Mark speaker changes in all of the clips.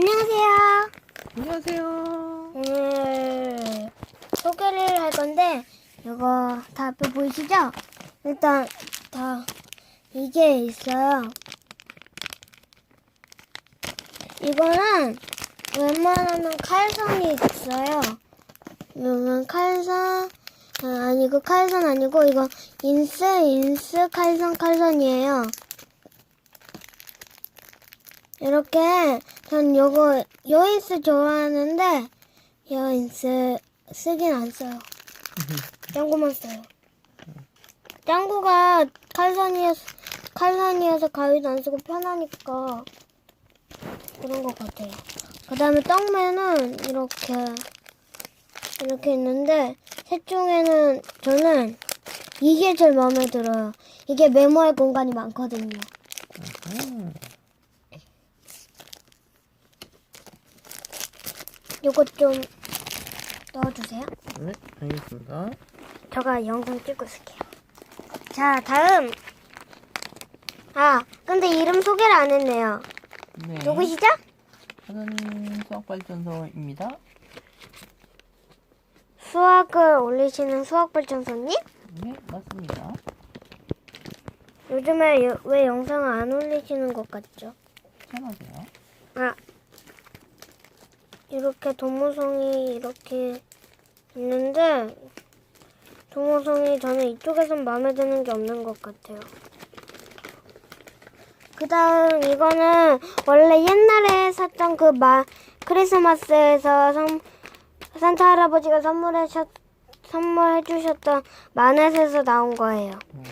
Speaker 1: 안녕하세요.
Speaker 2: 안녕하세요.
Speaker 1: 오늘 소개를 할 건데 이거 다 앞에 보이시죠? 일단 다 이게 있어요. 이거는 웬만하면 칼선이 있어요. 이건 칼선 아, 아니고 칼선 아니고 이거 인스 인스 칼선 칼선이에요. 이렇게 전 요거 요인스 좋아하는데 요인스 쓰긴 안 써요. 짱구만 써요. 짱구가 칼선이어서 칼선이어서 가위도 안 쓰고 편하니까 그런 것 같아요. 그 다음에 떡매는 이렇게 이렇게 있는데 셋 중에는 저는 이게 제일 마음에 들어요. 이게 메모할 공간이 많거든요.
Speaker 2: 음,
Speaker 1: 요거 좀 넣어주세요.
Speaker 2: 네, 알겠습니다.
Speaker 1: 제가 영상 찍고 있을게요. 자, 다음. 아, 근데 이름 소개를 안 했네요.
Speaker 2: 네.
Speaker 1: 누구시죠?
Speaker 2: 저는 수학발전소입니다.
Speaker 1: 수학을 올리시는 수학발전소님?
Speaker 2: 네, 맞습니다.
Speaker 1: 요즘에 여- 왜 영상을 안 올리시는 것 같죠?
Speaker 2: 편하세요.
Speaker 1: 아, 이렇게 도무송이 이렇게 있는데, 도무송이 저는 이쪽에선 마음에 드는 게 없는 것 같아요. 그 다음, 이거는 원래 옛날에 샀던 그 마, 크리스마스에서 선, 산타 할아버지가 선물해 셨, 선물해 주셨던 마넷에서 나온 거예요.
Speaker 2: 음,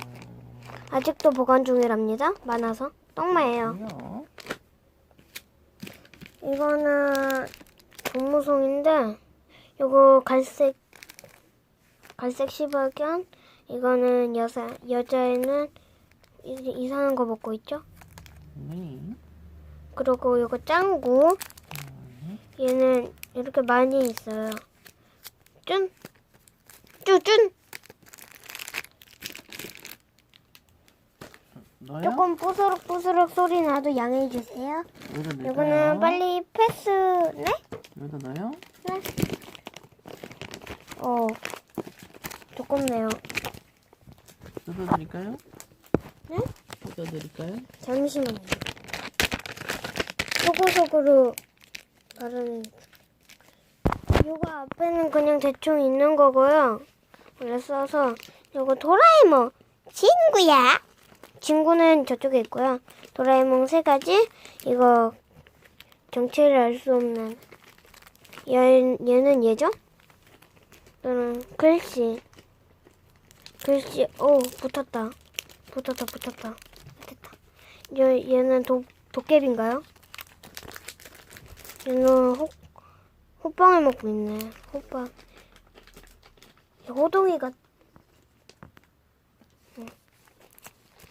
Speaker 1: 아직도 보관 중이랍니다. 많아서. 떡마예요. 이거는 동무송인데 요거 갈색 갈색 시바견 이거는 여자 여자애는 이- 이상한 거 먹고 있죠.
Speaker 2: 네.
Speaker 1: 그리고 요거 짱구
Speaker 2: 음,
Speaker 1: 얘는 이렇게 많이 있어요. 쭌 쭈쭌
Speaker 2: 너요?
Speaker 1: 조금 뽀스럭뽀스럭 소리 나도 양해해 주세요.
Speaker 2: 넣을까요?
Speaker 1: 요거는 빨리 패스 네?
Speaker 2: 여기다 넣어요?
Speaker 1: 네. 어 두껍네요.
Speaker 2: 뜯어드릴까요?
Speaker 1: 네?
Speaker 2: 뜯어드릴까요?
Speaker 1: 잠시만요. 소고속으로 바르는. 요거 앞에는 그냥 대충 있는 거고요. 원래 써서 요거 도라에몽 친구야. 친구는 저쪽에 있고요. 도라에몽 세 가지. 이거 정체를 알 수 없는. 얘, 얘는 얘죠? 또는 글씨. 글씨. 오 붙었다. 붙었다 붙었다. 됐다. 얘, 얘는 도, 도깨비인가요? 얘는 호, 호빵을 먹고 있네. 호빵. 얘 호동이가. 응.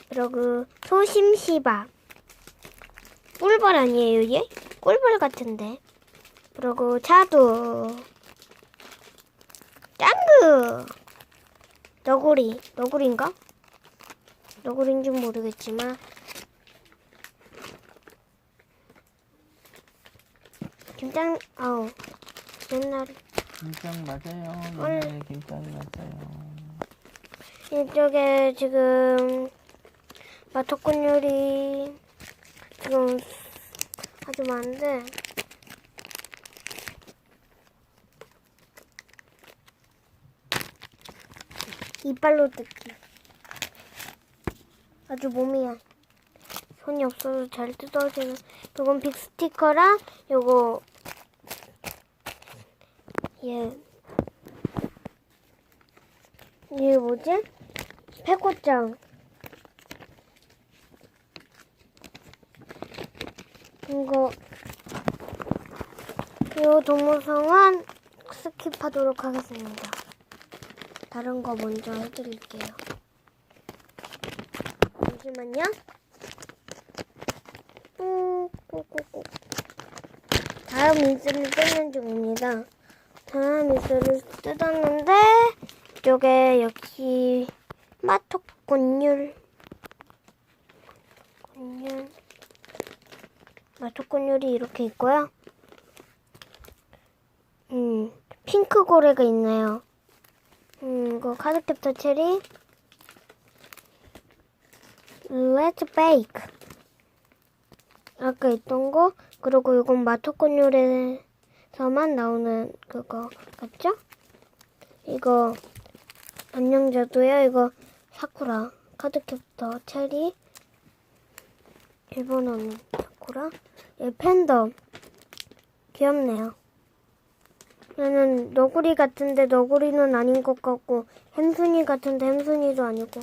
Speaker 1: 그리고 소심시바. 꿀벌 아니에요, 얘? 꿀벌 같은데. 그리고 자두. 짱구. 너구리. 너구리인가? 너구리인지 모르겠지만 김장 아우 옛날
Speaker 2: 김장 맞아요. 네, 김장이 맞아요.
Speaker 1: 이쪽에 지금 마토꾼 요리 지금 아주 많은데 이빨로 뜯기 아주 몸이야 손이 없어서 잘 뜯어지는 요건 빅 스티커랑 요거 얘 이게 뭐지? 패고장. 이거 이 동물성은 스킵하도록 하겠습니다. 다른 거 먼저 해드릴게요. 잠시만요. 꾹꾹꾹꾹. 다음 인스를 뜯는 중입니다. 다음 인스를 뜯었는데 이쪽에 역시 마토꾼율 꾼율 마토꾼율이 이렇게 있고요. 음, 핑크 고래가 있네요. 음, 이거 카드캡터 체리. Let's bake. 아까 있던 거, 그리고 이건 마토코뉴레에서만 나오는 그거 같죠? 이거 안녕 자도요. 이거 사쿠라 카드캡터 체리. 일본어는 사쿠라. 얘 팬덤. 귀엽네요. 얘는 너구리 같은데 너구리는 아닌 것 같고 햄순이 같은데 햄순이도 아니고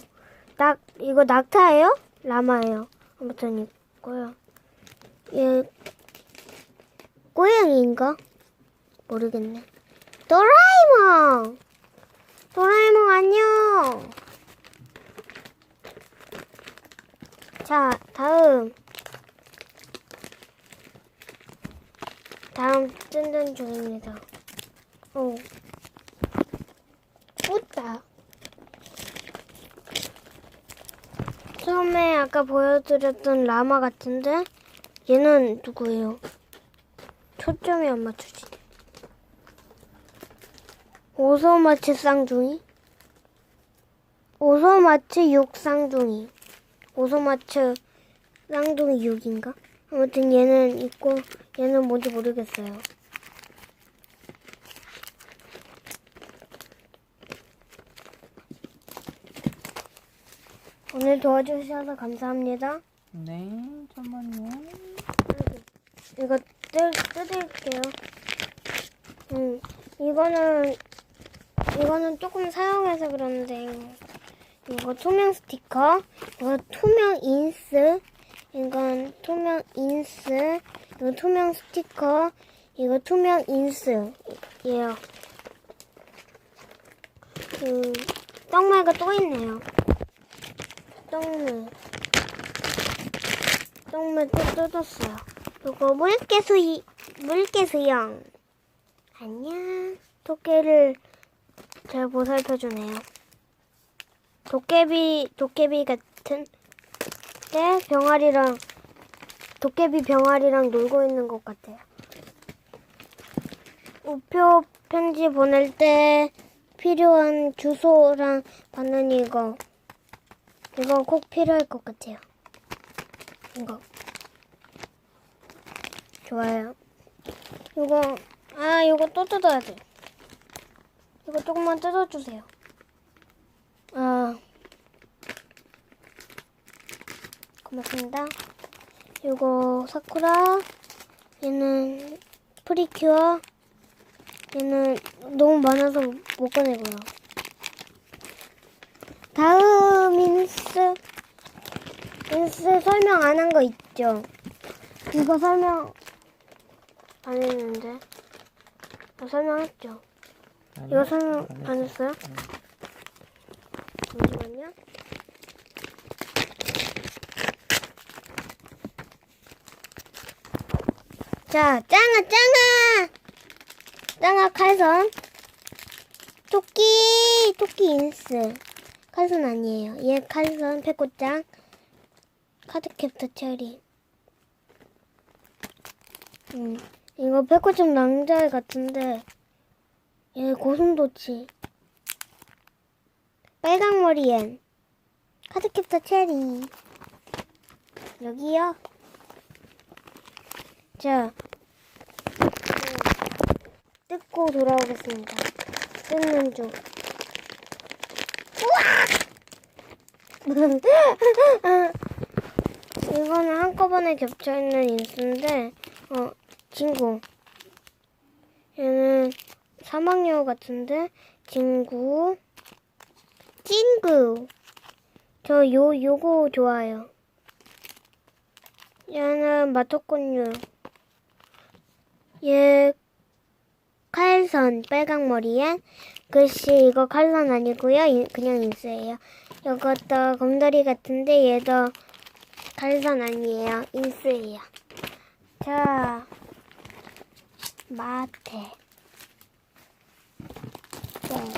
Speaker 1: 낙 이거 낙타예요? 라마예요. 아무튼 있고요. 얘 고양이인가? 모르겠네. 도라에몽! 도라에몽 안녕! 자, 다음. 다음 뜬든 중입니다. 오. 웃다. 처음에 아까 보여드렸던 라마 같은데 얘는 누구예요? 초점이 안 맞춰지네. 오소마치 쌍둥이? 오소마치 육 쌍둥이. 오소마츠 쌍둥이 6인가? 아무튼 얘는 있고 얘는 뭔지 모르겠어요. 오늘 도와주셔서 감사합니다.
Speaker 2: 네, 잠깐만요.
Speaker 1: 이거 뜯, 뜯을게요. 음, 이거는, 이거는 조금 사용해서 그런데, 이거 투명 스티커, 이거 투명 인스, 이건 투명 인스, 이거 투명 스티커, 이거 투명 인스, 예요. 그, 떡말가 또 있네요. 떡물. 떡물 또 뜯었어요. 이거 물개수이, 물개수형. 안녕. 토끼를 잘 보살펴주네요. 도깨비, 도깨비 같은, 때 병아리랑, 도깨비 병아리랑 놀고 있는 것 같아요. 우표 편지 보낼 때 필요한 주소랑 받는 이거. 이거 꼭 필요할 것 같아요. 이거. 좋아요. 이거, 아, 이거 또 뜯어야 돼. 이거 조금만 뜯어주세요. 아. 고맙습니다. 이거 사쿠라, 얘는 프리큐어, 얘는 너무 많아서 못 꺼내고요. 다음 인스, 인스 설명 안 한 거 있죠? 이거 설명 안 했는데. 이거 설명했죠? 이거 설명 안 했어요? 잠시만요. 자, 짱아, 짱아! 짱아 칼선. 토끼, 토끼 인스. 칼선 아니에요. 얘 칼선, 페코짱. 카드캡터 체리. 음, 이거 페코짱 낭자일 같은데. 얘 고슴도치. 빨강머리엔. 카드캡터 체리. 여기요. 자. 음, 뜯고 돌아오겠습니다. 뜯는 중. 우와! 이거는 한꺼번에 겹쳐있는 인수인데, 어, 친구. 얘는 사막여우 같은데, 친구. 찐구. 저 요, 요거 좋아요. 얘는 마토콘유. 얘 칼선 빨강 머리에 글씨 이거 칼선 아니고요. 인- 그냥 인스예요. 이것도 곰돌이 같은데 얘도 칼선 아니에요. 인스예요. 자, 마테. 네.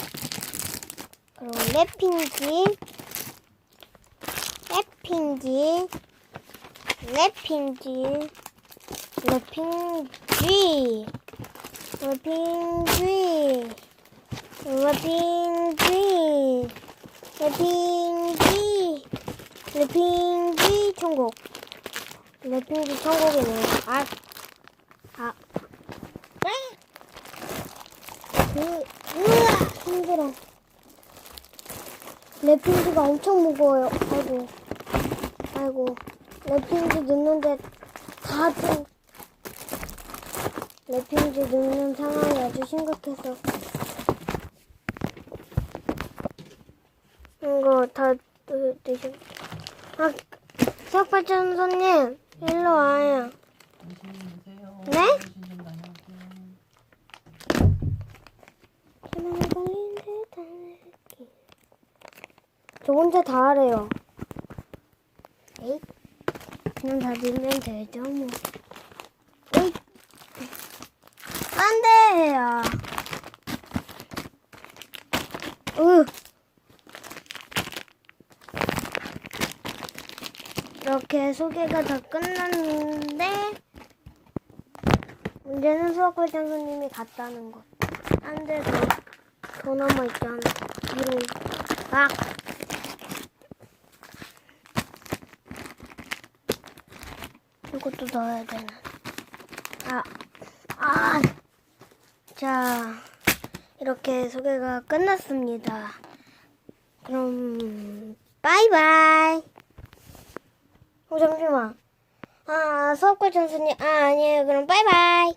Speaker 1: 그리고 랩핑지. 랩핑지. 랩핑지. 랩핑지. 천국. 핑쥐 천국이네. 아. 아. 으, 으아 힘들어 랩핑지가 엄청 무거워요. 아이고. 아이고. 랩핑지 넣는데 다 좀 랩핑지 넣는 상황이 아주 심각해서 이거 다 드- 드셔 아 수학발전 손님 일로 와요. 네? 저 혼자 다 하래요. 에잇. 그냥 다 밀면 되죠, 뭐. 에잇. 안 돼요. 으. 이렇게 소개가 다 끝났는데, 문제는 수학과장 선생님이 갔다는 것. 안 돼, 더, 더 남아있잖아. 위로, 막. 이것도 넣어야 되나. 아, 아. 자, 이렇게 소개가 끝났습니다. 그럼, 바이바이. 어, 잠시만. 아, 수업과 전수님, 아, 아니에요. 그럼 바이바이.